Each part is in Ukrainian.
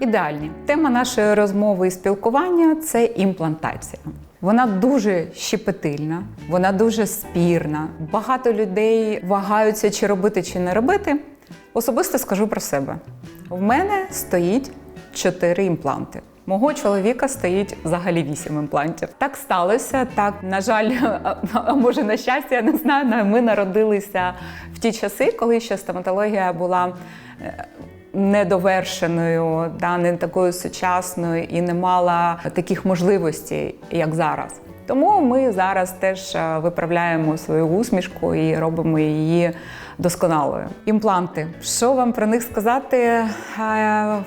ідеальні. Тема нашої розмови і спілкування це імплантація. Вона дуже щепетильна, вона дуже спірна. Багато людей вагаються, чи робити, чи не робити. Особисто скажу про себе: в мене стоїть чотири імпланти. Мого чоловіка стоїть взагалі вісім імплантів. Так сталося. Так, на жаль, а- може на щастя, я не знаю. Ми народилися в ті часи, коли ще стоматологія була е, недовершеною, да, не такою сучасною і не мала таких можливостей, як зараз. Тому ми зараз теж е, виправляємо свою усмішку і робимо її досконалою. Імпланти. Що вам про них сказати? Е,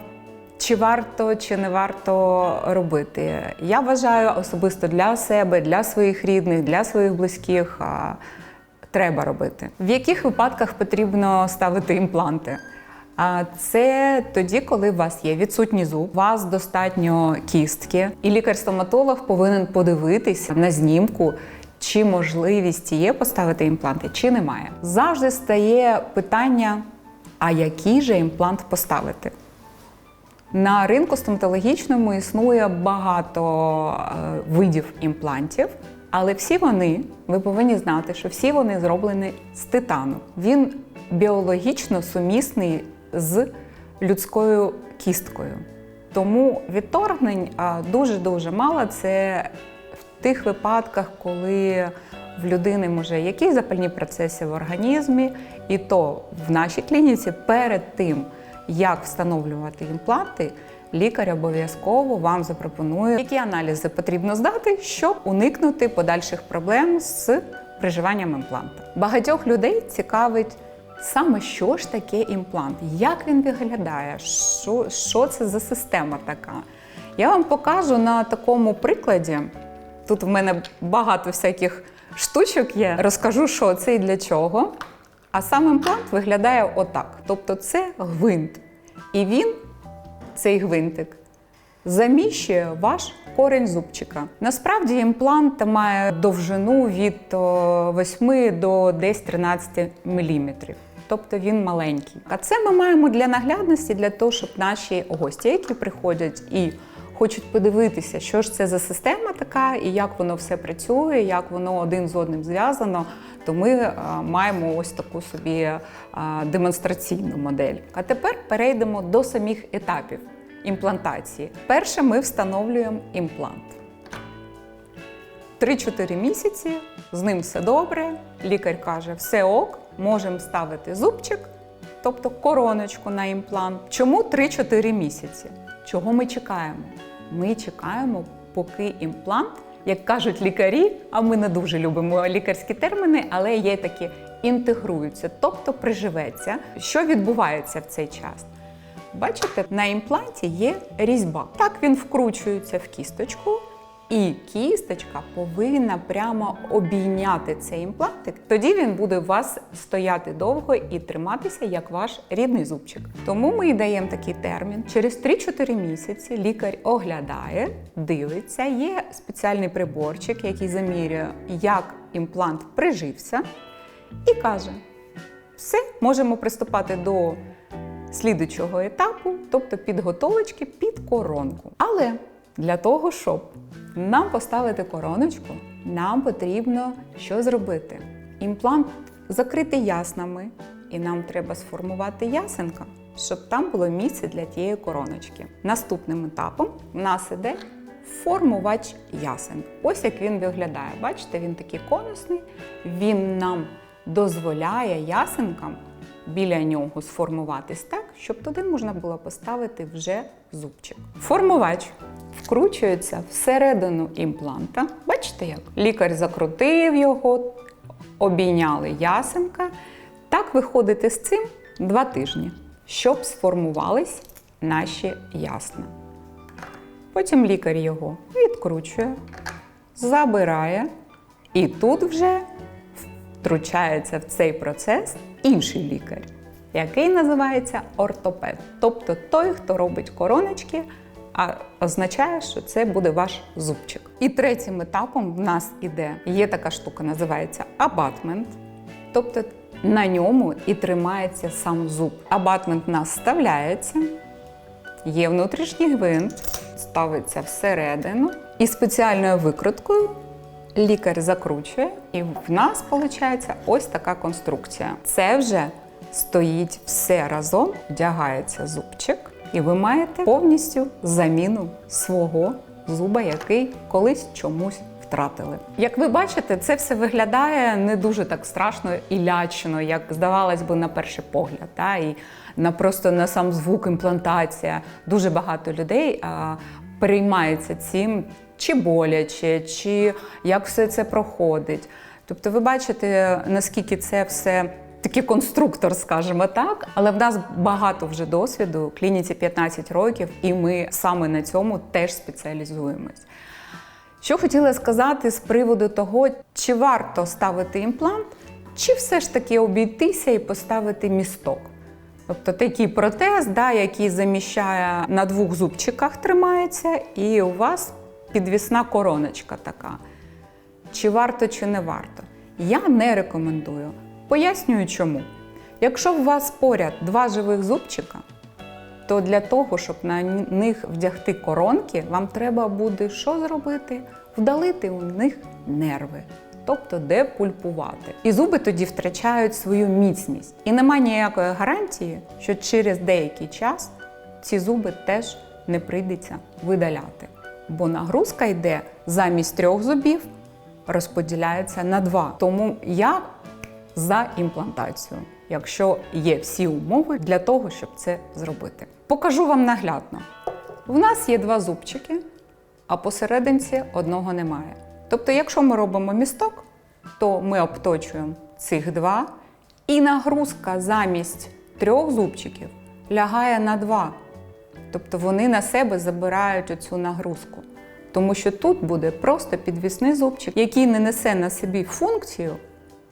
Чи варто, чи не варто робити? Я вважаю особисто для себе, для своїх рідних, для своїх близьких треба робити. В яких випадках потрібно ставити імпланти? А це тоді, коли у вас є відсутній зуб, у вас достатньо кістки, і лікар-стоматолог повинен подивитися на знімку, чи можливість є поставити імпланти, чи немає. Завжди стає питання: а який же імплант поставити? На ринку стоматологічному існує багато е, видів імплантів, але всі вони, ви повинні знати, що всі вони зроблені з титану. Він біологічно сумісний з людською кісткою. Тому відторгнень дуже дуже мало. Це в тих випадках, коли в людини може якісь запальні процеси в організмі, і то в нашій клініці перед тим, як встановлювати імпланти, лікар обов'язково вам запропонує, які аналізи потрібно здати, щоб уникнути подальших проблем з приживанням імпланта. Багатьох людей цікавить. Саме що ж таке імплант? Як він виглядає? Що, що це за система така? Я вам покажу на такому прикладі. Тут в мене багато всяких штучок є. Розкажу, що це і для чого. А сам імплант виглядає отак. Тобто це гвинт. І він, цей гвинтик, заміщує ваш корень зубчика. Насправді імплант має довжину від о, 8 до десь 13 мм. Тобто він маленький. А це ми маємо для наглядності, для того, щоб наші гості, які приходять і хочуть подивитися, що ж це за система така, і як воно все працює, як воно один з одним зв'язано, то ми е, маємо ось таку собі е, демонстраційну модель. А тепер перейдемо до самих етапів імплантації. Перше, ми встановлюємо імплант. 3-4 місяці, з ним все добре. Лікар каже, все ок, можемо ставити зубчик, тобто короночку на імплант. Чому 3-4 місяці? Чого ми чекаємо? Ми чекаємо, поки імплант, як кажуть лікарі, а ми не дуже любимо лікарські терміни, але є такі інтегруються, тобто приживеться. Що відбувається в цей час? Бачите, на імпланті є різьба. Так він вкручується в кісточку, і кісточка повинна прямо обійняти цей імплантик. Тоді він буде у вас стояти довго і триматися як ваш рідний зубчик. Тому ми і даємо такий термін. Через 3-4 місяці лікар оглядає, дивиться. Є спеціальний приборчик, який замірює, як імплант прижився, і каже: все, можемо приступати до слідучого етапу, тобто підготовочки під коронку. Але для того, щоб нам поставити короночку, нам потрібно що зробити? Імплант закрити яснами, і нам треба сформувати ясенка, щоб там було місце для тієї короночки. Наступним етапом в нас іде формувач ясен. Ось як він виглядає. Бачите, він такий конусний, він нам дозволяє ясенкам біля нього сформуватись так, щоб туди можна було поставити вже зубчик. Формувач вкручується всередину імпланта. Бачите як? Лікар закрутив його, обійняли ясенка. Так виходити з цим два тижні, щоб сформувались наші ясна. Потім лікар його відкручує, забирає, і тут вже втручається в цей процес інший лікар, який називається ортопед, тобто той, хто робить короночки, а означає, що це буде ваш зубчик. І третім етапом в нас іде є така штука, називається абатмент, тобто на ньому і тримається сам зуб. Абатмент в нас вставляється. Є внутрішній гвинт, ставиться всередину і спеціальною викруткою лікар закручує, і в нас виходить ось така конструкція. Це вже стоїть все разом, вдягається зубчик, і ви маєте повністю заміну свого зуба, який колись чомусь втратили. Як ви бачите, це все виглядає не дуже так страшно і лячно, як здавалось би на перший погляд. Та? І на просто на сам звук імплантація. Дуже багато людей а, переймаються цим, чи боляче, чи як все це проходить. Тобто, ви бачите, наскільки це все. Такий конструктор, скажімо так, але в нас багато вже досвіду, клініці 15 років, і ми саме на цьому теж спеціалізуємось. Що хотіла сказати з приводу того, чи варто ставити імплант, чи все ж таки обійтися і поставити місток. Тобто такий протез, да, який заміщає на двох зубчиках, тримається, і у вас підвісна короночка така. Чи варто, чи не варто? Я не рекомендую. Пояснюю чому. Якщо у вас поряд два живих зубчика, то для того, щоб на них вдягти коронки, вам треба буде що зробити? Вдалити у них нерви, тобто депульпувати. І зуби тоді втрачають свою міцність. І немає ніякої гарантії, що через деякий час ці зуби теж не прийдеться видаляти. Бо нагрузка йде замість трьох зубів, розподіляється на два. Тому я за імплантацію, якщо є всі умови для того, щоб це зробити. Покажу вам наглядно. В нас є два зубчики, а посерединці одного немає. Тобто, якщо ми робимо місток, то ми обточуємо цих два, і нагрузка замість трьох зубчиків лягає на два. Тобто вони на себе забирають оцю нагрузку. Тому що тут буде просто підвісний зубчик, який не несе на собі функцію,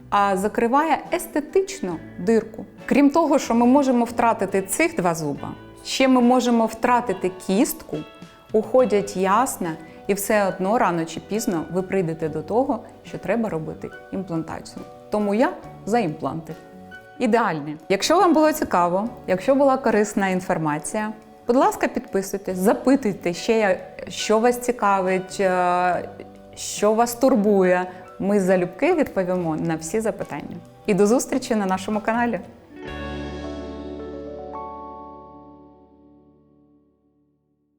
а закриває естетично дирку. Крім того, що ми можемо втратити цих два зуба, ще ми можемо втратити кістку, уходять ясна, і все одно рано чи пізно ви прийдете до того, що треба робити імплантацію. Тому я за імпланти. Ідеальні. Якщо вам було цікаво, якщо була корисна інформація, будь ласка, підписуйтесь, запитуйте ще, що вас цікавить, е, що вас турбує. Ми залюбки відповімо на всі запитання. І до зустрічі на нашому каналі.